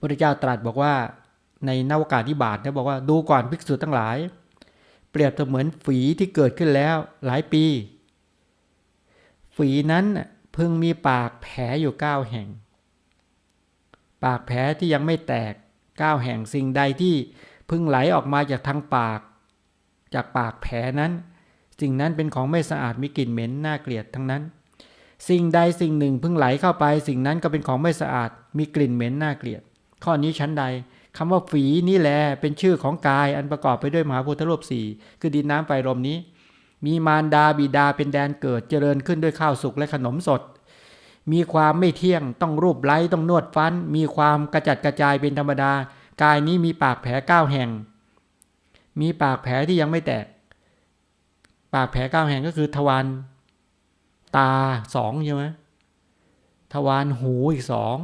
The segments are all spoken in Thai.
พระเจ้าตรัสบอกว่าในนวากาศที่บาทเนี่ยบอกว่าดูก่อนภิกษุทั้งหลาย เปรียบเสมือนฝีที่เกิดขึ้นแล้วหลายปี ฝีนั้นเพิ่งมีปากแผลอยู่เก้าแห่ง ปากแผลที่ยังไม่แตกเก้าแห่งสิ่งใดที่เพิ่งไหลออกมาจากทางปาก จากปากแผลนั้นสิ่งนั้นเป็นของไม่สะอาดมีกลิ่นเหม็นน่าเกลียดทั้งนั้น สิ่งใดสิ่งหนึ่งเพิ่งไหลเข้าไป สิ่งนั้นก็เป็นของไม่สะอาดมีกลิ่นเหม็นน่าเกลียด ข้อนี้ชั้นใดคำว่าฝีนี่แหละเป็นชื่อของกายอันประกอบไปด้วยมหาพุทธรูปสี่คือดินน้ำไฟลมนี้ มีมารดาบิดาเป็นแดนเกิดเจริญขึ้นด้วยข้าวสุกและขนมสด มีความไม่เที่ยงต้องรูปไล้ต้องนวดฟัน มีความกระจัดกระจายเป็นธรรมดา กายนี้มีปากแผลเก้าแห่ง มีปากแผลที่ยังไม่แตก ปากแผลเก้าแห่งก็คือทวารตาสองใช่ไหมทวารหูอีกสอง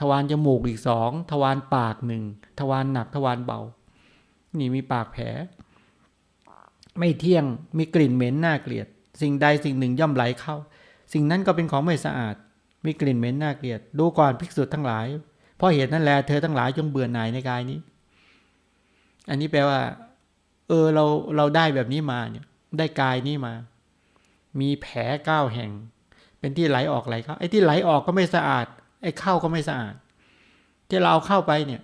ทวารจมูกอีกสองทวารปากหนึ่งทวารหนักทวารเบา นี่มีปากแผล ไม่เที่ยงมีกลิ่นเหม็นน่าเกลียด สิ่งใดสิ่งหนึ่งย่อมไหลเข้า สิ่งนั้นก็เป็นของไม่สะอาด มีกลิ่นเหม็นน่าเกลียด ดูก่อนภิกษุทั้งหลาย เพราะเหตุนั้นแลเธอทั้งหลายจงเบื่อหน่ายในกายนี้ อันนี้แปลว่า เออเราเราได้แบบนี้มาเนี่ย ได้กายนี้มา มีแผลเก้าแห่ง เป็นที่ไหลออกไหลเข้าไอ้ที่ไหลออกก็ไม่สะอาด ไอ้เข้าก็ไม่สะอาด ที่เราเข้าไปเนี่ย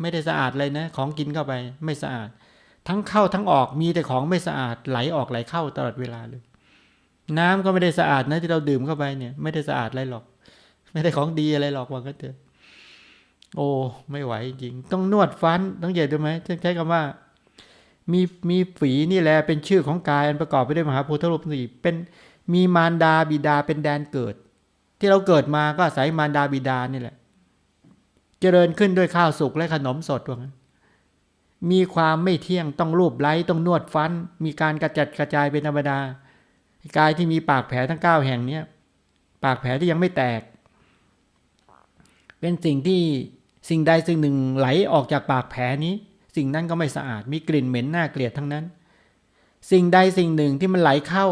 ไม่ได้สะอาดเลยนะ ของกินเข้าไปไม่สะอาด ทั้งเข้าทั้งออกมีแต่ของไม่สะอาดไหลออกไหลเข้าตลอดเวลาเลย น้ำก็ไม่ได้สะอาดนะที่เราดื่มเข้าไปเนี่ย ไม่ได้สะอาดอะไรหรอก ไม่ได้ของดีอะไรหรอกว่าก็เถอะโอ้ไม่ไหวจริง ต้องนวดฟันต้องเหยียดดูไหมใช้คำว่า มีมีฝีนี่แหละเป็นชื่อของกายอันประกอบไปด้วยมหาพุทธรูปสี่เป็นมีมารดาบิดาเป็นแดนเกิด ที่เราเกิดมาก็อาศัยมารดาบิดานี่แหละ เจริญขึ้นด้วยข้าวสุกและขนมสดว่างั้นมีความไม่เที่ยงต้องรูปไล้ต้องนวดฟัน มีการกระจัดกระจายเป็นธรรมดากายที่มีปากแผลทั้งเก้าแห่งเนี้ยปากแผลที่ยังไม่แตก เป็นสิ่งที่สิ่งใดสิ่งหนึ่งไหลออกจากปากแผลนี้ สิ่งนั้นก็ไม่สะอาดมีกลิ่นเหม็นน่าเกลียดทั้งนั้น สิ่งใดสิ่งหนึ่งที่มันไหลเข้า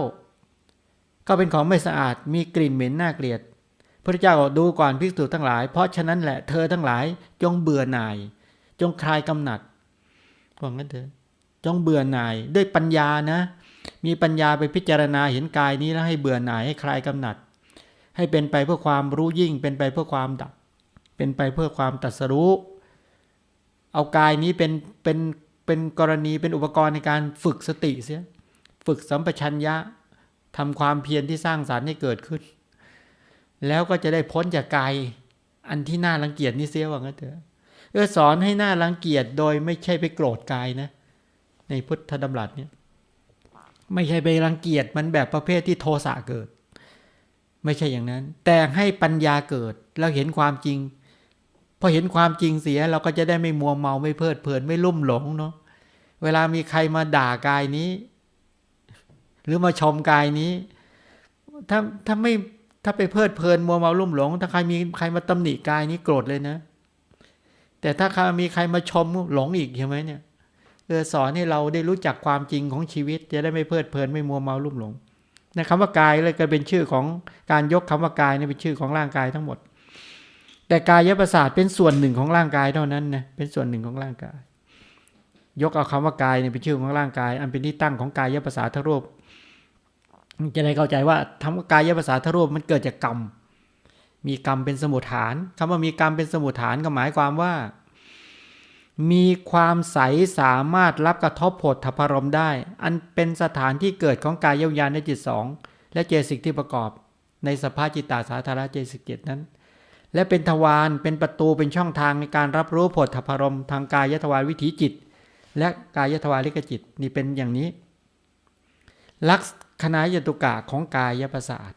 ก็เป็นของไม่สะอาด มีกลิ่นเหม็นน่าเกลียด พระเจ้าบอกดูก่อนภิกษุทั้งหลาย เพราะฉะนั้นแหละเธอทั้งหลายจงเบื่อหน่าย จงคลายกำหนัดว่างั้นเถอะจงเบื่อหน่ายด้วยปัญญานะ มีปัญญาไปพิจารณาเห็นกายนี้แล้วให้เบื่อหน่ายให้คลายกำหนัด ให้เป็นไปเพื่อความรู้ยิ่ง เป็นไปเพื่อความดับ เป็นไปเพื่อความตรัสรู้ เอากายนี้เป็นเป็นเป็นกรณีเป็นอุปกรณ์ในการฝึกสติเสีย ฝึกสัมปชัญญะทำความเพียรที่สร้างสารรค์ให้เกิดขึ้น แล้วก็จะได้พ้นจากกายอันที่น่ารังเกียจนี่เสียว่างั้นเถอะเออสอนให้น่ารังเกียจโดยไม่ใช่ไปโกรธกายนะ ในพุทธดำรัสเนี่ย ไม่ใช่ไปรังเกียจมันแบบประเภทที่โทสะเกิด ไม่ใช่อย่างนั้น แต่ให้ปัญญาเกิดเราเห็นความจริงพอเห็นความจริงเสียเราก็จะได้ไม่มัวเมาไม่เพลิดเพลินไม่ลุ่มหลงเนาะเวลามีใครมาด่ากายนี้ หรือมาชมกายนี้ ถ้าถ้าไม่ ถ้าไปเพลิดเพลินมัวเมาลุ่มหลง ถ้าใครมีใครมาตำหนิกายนี้โกรธเลยนะ แต่ถ้าใครมีใครมาชมหลงอีกใช่ไหมเนี่ยเออสอนให้เราได้รู้จักความจริงของชีวิต จะได้ไม่เพลิดเพลินไม่มัวเมาลุ่มหลงนะคำว่ากายเลยก็เป็นชื่อของการยกคำว่ากายเนี่ยเป็นชื่อของร่างกายทั้งหมด แต่กายประสาทเป็นส่วนหนึ่งของร่างกายเท่านั้นนะเป็นส่วนหนึ่งของร่างกาย ยกเอาคำว่ากายเนี่ยเป็นชื่อของร่างกาย อันเป็นที่ตั้งของกายประสาทรูป จะได้เข้าใจว่าทำกายภาษาทรูปมันเกิดจากกรรม มีกรรมเป็นสมุทฐานคำว่ามีกรรมเป็นสมุทฐานก็หมายความว่า มีความใสสามารถรับกระทบผลทพรมได้ อันเป็นสถานที่เกิดของกายเยานในจิตสองและเจสิกที่ประกอบ ในสภาพจิตตาสาธารณเจสิกเกตนั้น และเป็นทวารเป็นประตูเป็นช่องทางในการรับรู้ผลทพรมทางกายยทวารวิถีจิต และกายทวาริกจิตนี่เป็นอย่างนี้ลักษ คณะยตุกะของกายประสาท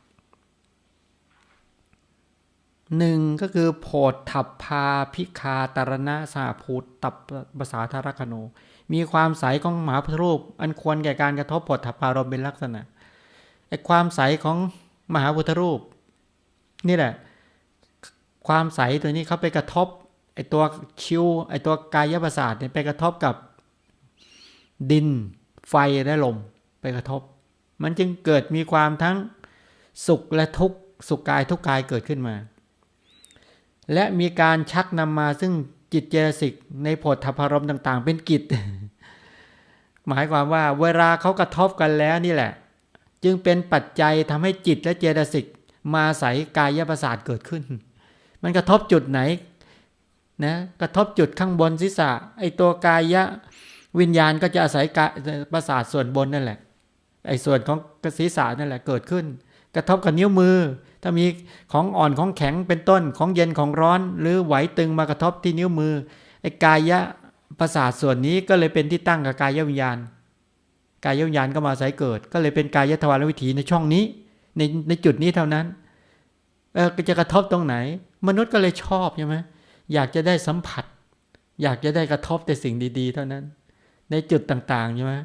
หนึ่งก็คือโพธัพพาพิคาตรณะสาภูตตับภาษาธารคโน มีความใสของมหาพุทธรูป อันควรแก่การกระทบโพธัพพารมเป็นลักษณะไอความใสของมหาพุทธรูป นี่แหละ ความใสตัวนี้เขาไปกระทบไอตัวคิวไอตัวกายประสาทเนี่ยไปกระทบกับดินไฟและลมไปกระทบ มันจึงเกิดมีความทั้งสุขและทุกข์สุขกายทุกกายเกิดขึ้นมา และมีการชักนำมาซึ่งจิตเจตสิกในโพธพารมต่าง ๆ เป็นกิจ หมายความว่าเวลาเขากระทบกันแล้วนี่แหละ จึงเป็นปัจจัยทำให้จิตและเจตสิกมาอาศัยกายประสาทเกิดขึ้น มันกระทบจุดไหนนะกระทบจุดข้างบนศีรษะไอตัวกายะวิญญาณก็จะอาศัยกายประสาทส่วนบนนั่นแหละ ไอ้ส่วนของกระศีรษะนั่นแหละเกิดขึ้น กระทบกับนิ้วมือ ถ้ามีของอ่อนของแข็งเป็นต้นของเย็นของร้อน หรือไหวตึงมากระทบที่นิ้วมือไอ้กายะประสาทส่วนนี้ก็เลยเป็นที่ตั้งกับกายวิญญาณ กายวิญญาณก็มาอาศัยเกิด ก็เลยเป็นกายทวารวิถีในช่องนี้ ในในจุดนี้เท่านั้นเออจะกระทบตรงไหน มนุษย์ก็เลยชอบใช่ไหมอยากจะได้สัมผัส อยากจะได้กระทบแต่สิ่งดี ๆ เท่านั้น ในจุดต่างๆใช่ไหม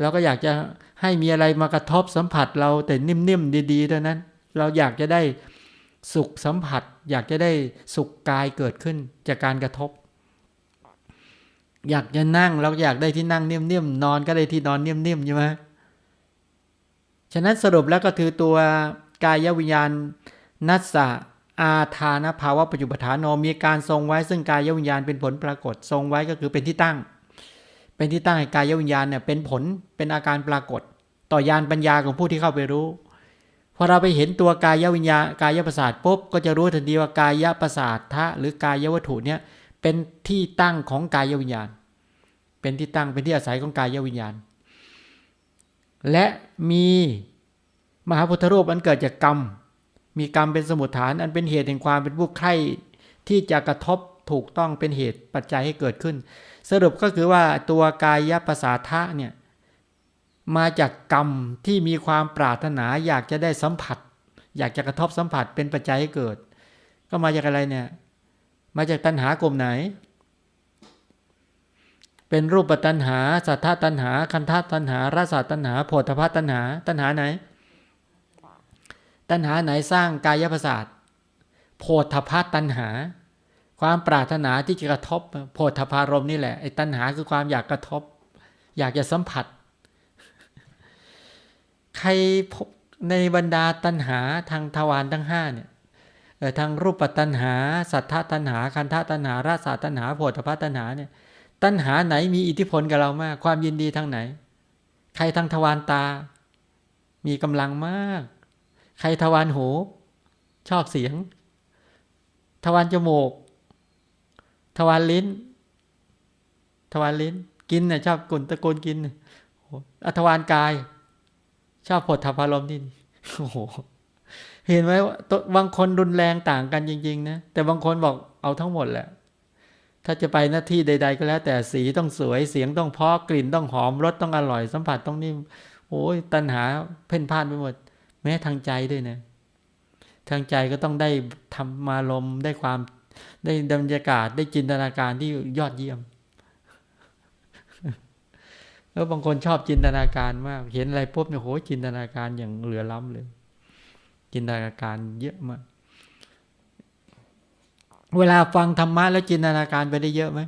เราก็อยากจะให้มีอะไรมากระทบสัมผัสเราแต่นิ่มๆดีๆเท่านั้น เราอยากจะได้สุขสัมผัส อยากจะได้สุขกายเกิดขึ้นจากการกระทบ อยากจะนั่งเราอยากได้ที่นั่งนิ่มๆนอนก็ได้ที่นอนนิ่มๆใช่ไหมฉะนั้นสรุปแล้วก็คือตัวกายวิญญาณนัสสะอาทานภาวะปัจจุบัฐานโนมีการทรงไว้ซึ่งกายวิญญาณเป็นผลปรากฏทรงไว้ก็คือเป็นที่ตั้ง เป็นที่ตั้งให้กายวิญญาณเนี่ยเป็นผลเป็นอาการปรากฏ ต่อยานปัญญาของผู้ที่เข้าไปรู้พอเราไปเห็นตัวกายวิญญาณกายประสาทปุ๊บก็จะรู้ทันทีว่ากายประสาททะหรือกายวัตถุเนี่ยเป็นที่ตั้งของกายวิญญาณ เป็นที่ตั้งเป็นที่อาศัยของกายวิญญาณ และมีมหาพุทธรูปอันเกิดจากกรรม มีกรรมเป็นสมุทฐาน อันเป็นเหตุแห่งความเป็นผู้ใคร่ที่จะกระทบ ถูกต้องเป็นเหตุปัจจัยให้เกิดขึ้น สรุปก็คือว่าตัวกายประสาทะเนี่ยมาจากกรรมที่มีความปรารถนาอยากจะได้สัมผัส อยากจะกระทบสัมผัสเป็นปัจจัยให้เกิด ก็มาจากอะไรเนี่ย มาจากตัณหากลุ่มไหน เป็นรูปตัณหา สัทธาตัณหา คันธาตัณหา รสาตัณหาโพธพาตัณหา ตัณหาไหน ตัณหาไหนสร้างกายประสาทโพธพาตัณหา ความปรารถนาที่จะกระทบโพธพารมนี่แหละไอ้ตัณหาคือความอยากกระทบ อยากจะสัมผัส ใครพบในบรรดาตัณหาทางทวารทั้งห้าเนี่ยทางรูปตัณหา สัทธตัณหา คันธตัณหา ราสาตัณหาโพธพตัณหาเนี่ย ตัณหาไหนมีอิทธิพลกับเรามาก ความยินดีทางไหน ใครทางทวารตา มีกำลังมาก ใครทวารหู ชอบเสียง ทวารจมูก ทวารลิ้น ทวารลิ้น กินเนี่ยชอบกุนตะโกนกินอัทวารกาย ชอบผดทพารมที่นี่โอ้โหเห็นไหมว่าบางคนรุนแรงต่างกันจริง ๆ นะ แต่บางคนบอกเอาทั้งหมดแหละ ถ้าจะไปหน้าที่ใด ๆ ก็แล้ว แต่สีต้องสวยเสียงต้องเพาะกลิ่นต้องหอมรสต้องอร่อยสัมผัสต้องนิ่มโอ้ยตัณหาเพ่นพ่านไปหมด แม้ทางใจด้วยนะ ทางใจก็ต้องได้ทำมาลมได้ความ ได้บรรยากาศได้จินตนาการที่ยอดเยี่ยม แล้วบางคนชอบจินตนาการมาก เห็นอะไรปุ๊บเนี่ยโหจินตนาการอย่างเหลือล้ำเลย จินตนาการเยอะมาก เวลาฟังธรรมะแล้วจินตนาการไปได้เยอะไหม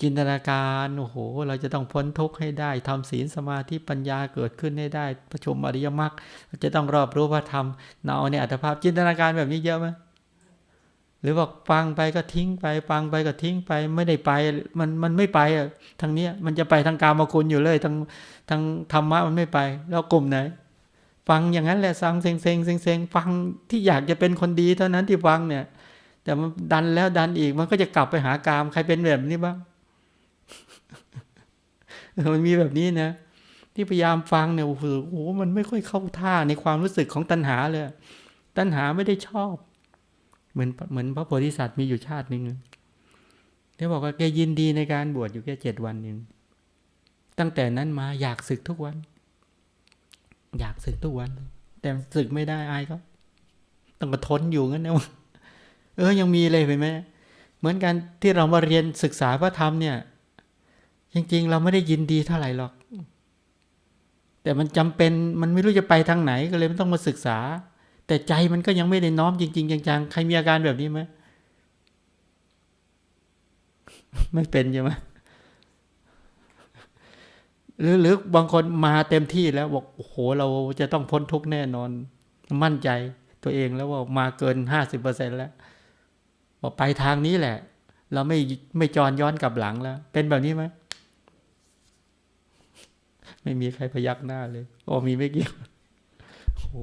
จินตนาการโอ้โห เราจะต้องพ้นทุกข์ให้ได้ทำศีลสมาธิปัญญาเกิดขึ้นให้ได้ประชุมอริยมรรคจะต้องรอบรู้พระธรรมเราในอัตภาพจินตนาการแบบนี้เยอะไหม หรือบอกฟังไปก็ทิ้งไป ฟังไปก็ทิ้งไป ไม่ได้ไป มันมันไม่ไปอะทางเนี้ยมันจะไปทางกามคุณอยู่เลยทางทางธรรมะมันไม่ไป แล้วกลุ่มไหน ฟังอย่างนั้นแหละซังเซ็งเซ็งเซ็งเซ็งฟังที่อยากจะเป็นคนดีเท่านั้นที่ฟังเนี่ย แต่มันดันแล้วดันอีกมันก็จะกลับไปหากามใครเป็นแบบนี้บ้างมันมีแบบนี้นะที่พยายามฟังเนี่ยโอ้โหมันไม่ค่อยเข้าท่าในความรู้สึกของตัณหาเลย ตัณหาไม่ได้ชอบ เหมือนเหมือนพระโพธิสัตว์มีอยู่ชาติหนึ่งเขาบอกว่าแกยินดีในการบวชอยู่แค่เจ็ดวันเองตั้งแต่นั้นมาอยากศึกทุกวัน อยากศึกทุกวัน แต่ศึกไม่ได้อายเขาต้องกระทนอยู่งั้นนะเออยังมีเลยเห็นไหมเหมือนกันที่เรามาเรียนศึกษาพระธรรมเนี่ย จริง ๆ เราไม่ได้ยินดีเท่าไหร่หรอก แต่มันจำเป็นมันไม่รู้จะไปทางไหนก็เลยไม่ต้องมาศึกษา แต่ใจมันก็ยังไม่ได้น้อมจริง ๆ จังๆ ใครมีอาการแบบนี้ไหมไม่เป็นใช่ไหมหรือหรือบางคนมาเต็มที่แล้วบอกโอ้โห เราจะต้องพ้นทุกแน่นอน มั่นใจตัวเองแล้วว่ามาเกินห้าสิบเปอร์เซ็นแล้วบอกไปทางนี้แหละ เราไม่ไม่จรย้อนกลับหลังแล้ว เป็นแบบนี้ไหมไม่มีใครพยักหน้าเลย โอ้มีไม่กี่โอ้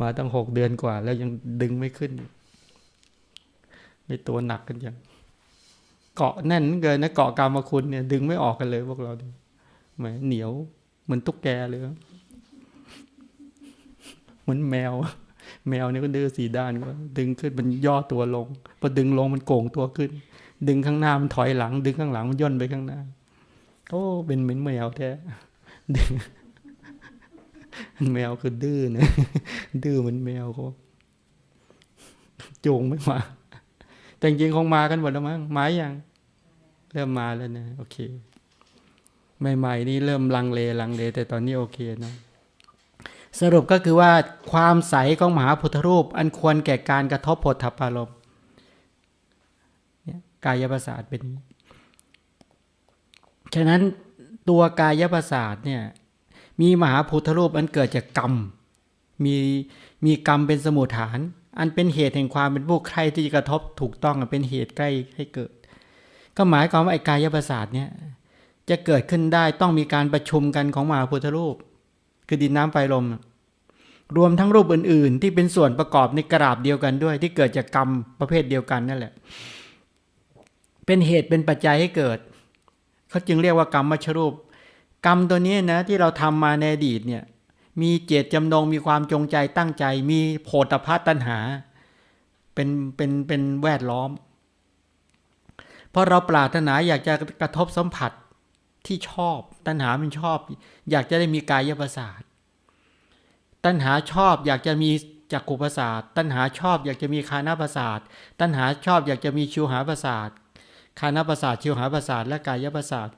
มาตั้งหกเดือนกว่า แล้วยังดึงไม่ขึ้นไม่ตัวหนักกันยังเกาะแน่นเกินนะเกาะกรรมคุณเนี่ย ดึงไม่ออกกันเลยพวกเราเนี่ยแหมเหนียวเหมือนตุ๊กแกเลยเหมือนแมว แมวเนี่ยก็ดื้อสีด้านก็ดึงขึ้นมันย่อตัวลงพอดึงลงมันโก่งตัวขึ้น ดึงข้างหน้ามันถอยหลัง ดึงข้างหลังมันย่นไปข้างหน้าโอ้เป็นเหมือนแมวแท้ดึง แมวคือดื้อนะดื้อเหมือนแมวเขาจูงไม่มา แต่จริงคงมากันหมดแล้วมั้งมาอย่าง เริ่มมาแล้วนะ โอเค ใหม่ๆนี่เริ่มลังเลลังเล แต่ตอนนี้โอเคนะสรุปก็คือว่าความใสของมหาพุทธรูป อันควรแก่การกระทบผลทัพารมณ์เนี่ยกายประสาทเป็นนี้ฉะนั้นตัวกายประสาทเนี่ย มีมหาพุทธรูปอันเกิดจากกรรม มีมีกรรมเป็นสมุทฐาน อันเป็นเหตุแห่งความเป็นผู้ใครที่จะกระทบถูกต้องเป็นเหตุใกล้ให้เกิด ก็หมายความว่าไอ้กายประสาทเนี่ยจะเกิดขึ้นได้ต้องมีการประชุมกันของมหาพุทธรูป คือดินน้ำไฟลม รวมทั้งรูปอื่น ๆ ที่เป็นส่วนประกอบในกราบเดียวกันด้วย ที่เกิดจากกรรมประเภทเดียวกันนั่นแหละ เป็นเหตุเป็นปัจจัยให้เกิด เขาจึงเรียกว่ากรรมมชรูป กรรมตัวนี้นะที่เราทำมาในอดีตเนี่ยมีเจตจำนงมีความจงใจตั้งใจ มีโพธพาตัณหา เป็นเป็นเป็นแวดล้อม เพราะเราปรารถนาอยากจะกระทบสัมผัสที่ชอบ ตัณหามันชอบ อยากจะได้มีกายประสาทตัณหาชอบอยากจะมีจักขุประสาทตัณหาชอบอยากจะมีคานาประสาทตัณหาชอบอยากจะมีชิวหาประสาทคานาประสาทชิวหาประสาทและกายประสาท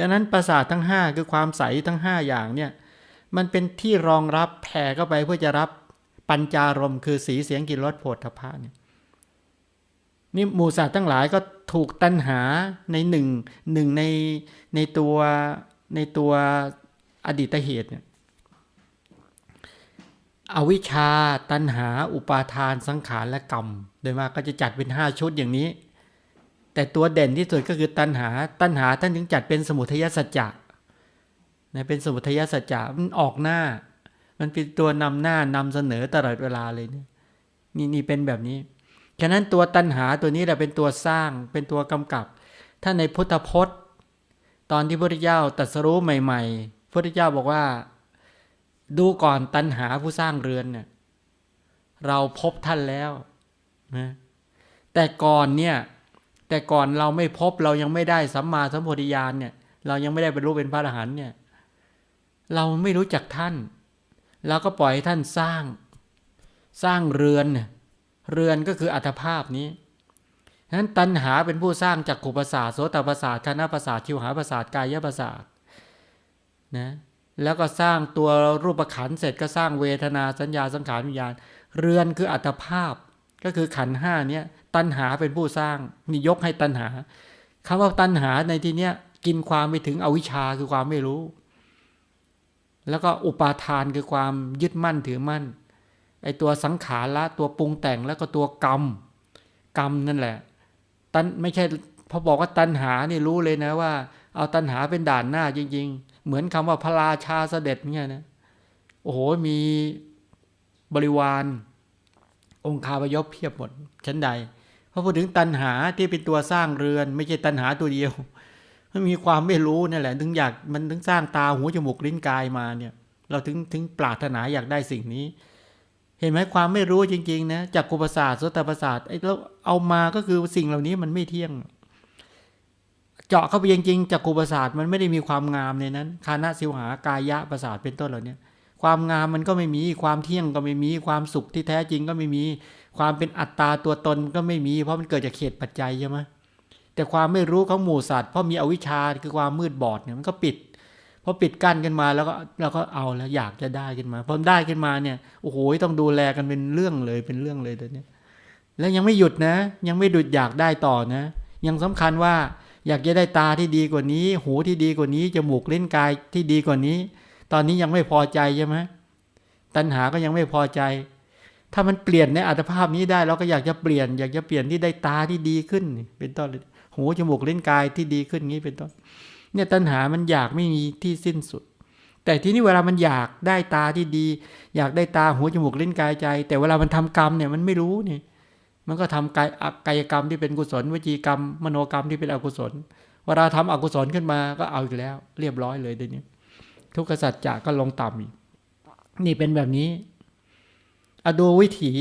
ฉะนั้นประสาททั้ง 5 คือความใสทั้ง 5 อย่างเนี่ยมันเป็นที่รองรับแผ่เข้าไปเพื่อจะรับปัญจารมคือสีเสียงกลิ่นรสโผฏฐัพพะเนี่ยนี่หมูสัตว์ทั้งหลายก็ถูกตัณหาในหนึ่งหนึ่งในในตัวในตัวอดีตเหตุเนี่ยอวิชชาตัณหา อุปาทานสังขารและกรรม โดยมากก็จะจัดเป็นห้าชุดอย่างนี้ แต่ตัวเด่นที่สุดก็คือตัณหา ตัณหาท่านถึงจัดเป็นสมุทัยสัจจะนะเป็นสมุทัยสัจจะมันออกหน้า มันเป็นตัวนำหน้านำเสนอตลอดเวลาเลยเนี่ยนี่นี่เป็นแบบนี้ ฉะนั้นตัวตัณหาตัวนี้แหละเป็นตัวสร้างเป็นตัวกำกับ ถ้าในพุทธพจน์ ตอนที่พระพุทธเจ้าตรัสรู้ใหม่ ๆ พระพุทธเจ้าบอกว่า ดูก่อนตัณหาผู้สร้างเรือนเนี่ยเราพบท่านแล้วนะแต่ก่อนเนี่ย แต่ก่อนเราไม่พบเรายังไม่ได้สัมมาสัมโพธิญาณเนี่ยเรายังไม่ได้บรรลุเป็นพระอรหันต์เนี่ยเราไม่รู้จักท่าน เราก็ปล่อยให้ท่านสร้าง สร้างเรือนเนี่ยเรือนก็คืออัตภาพนี้ฉะนั้นตัณหาเป็นผู้สร้างจากขุประสาทโสตประสาทคณะประสาทชิวหาประสาทกายประสาทนะแล้วก็สร้างตัวรูปขันเสร็จก็สร้างเวทนาสัญญาสังขารวิญญาณ เรือนคืออัตภาพ ก็คือขันห้าเนี่ยตัณหาเป็นผู้สร้างนี่ยกให้ตัณหาคำว่าตัณหาในที่เนี้ยกินความไปถึงอวิชชาคือความไม่รู้ แล้วก็อุปาทานคือความยึดมั่นถือมั่นไอตัวสังขารละตัวปรุงแต่งแล้วก็ตัวกรรม กรรมนั่นแหละตันไม่ใช่พอบอกว่าตัณหานี่รู้เลยนะว่า เอาตัณหาเป็นด่านหน้าจริง ๆ เหมือนคำว่าพระราชาเสด็จเนี่ยนะโอ้โหมีบริวาร องค์คาพยพเพียบหมดชั้นใดพอพูดถึงตัณหาที่เป็นตัวสร้างเรือน ไม่ใช่ตัณหาตัวเดียวมันมีความไม่รู้นั่แหละ ถึงอยากมันถึงสร้างตาหูจมูกลิ้นกายมาเนี่ย เราถึงถึงปรารถนาอยากได้สิ่งนี้ เห็นไหมความไม่รู้จริงๆนะจากกุปศาสตร์โสตประสาทไอ้เราเอามาก็คือสิ่งเหล่านี้มันไม่เที่ยง เจาะเข้าไปจริงๆจากกุปศาสตร์มันไม่ได้มีความงามในนั้นคานะสิวหากายะประสาทเป็นต้นเหล่านี้ ความงามมันก็ไม่มี ความเที่ยงก็ไม่มี ความสุขที่แท้จริงก็ไม่มี ความเป็นอัตตาตัวตนก็ไม่มี เพราะมันเกิดจากเหตุปัจจัยใช่ไหมแต่ความไม่รู้ของหมู่สัตว์ เพราะมีอวิชชาคือความมืดบอดเนี่ยมันก็ปิดพอปิดกั้นกันมาแล้วก็เราก็เอาแล้วอยากจะได้ขึ้นมาพอได้ขึ้นมาเนี่ยโอ้โหต้องดูแลกันเป็นเรื่องเลยเป็นเรื่องเลยตอนนี้แล้วยังไม่หยุดนะ ยังไม่หยุดอยากได้ต่อนะ ยังสำคัญว่าอยากจะได้ตาที่ดีกว่านี้ หูที่ดีกว่านี้จมูกเล่นกายที่ดีกว่านี้ ตอนนี้ยังไม่พอใจใช่ไหมตัณหาก็ยังไม่พอใจ ถ้ามันเปลี่ยนในอัตภาพนี้ได้ เราก็อยากจะเปลี่ยน อยากจะเปลี่ยนที่ได้ตาที่ดีขึ้น เป็นต้นเลยหูจมูกลิ้นกายที่ดีขึ้นงี้เป็นต้น เนี่ยตัณหามันอยากไม่มีที่สิ้นสุด แต่ทีนี้เวลามันอยากได้ตาที่ดี อยากได้ตาหูจมูกเลิ้นกายใจ แต่เวลามันทำกรรมเนี่ยมันไม่รู้นี่มันก็ทำกายกายกรรมที่เป็นกุศลวจีกรรม มโนกรรมที่เป็นอกุศล เวลาทำอกุศลขึ้นมาก็เอาอีกแล้ว เรียบร้อยเลยเดี๋ยวนี้ ทุกขสัจจะก็ลงต่ำอีกนี่เป็นแบบนี้อดูวิถี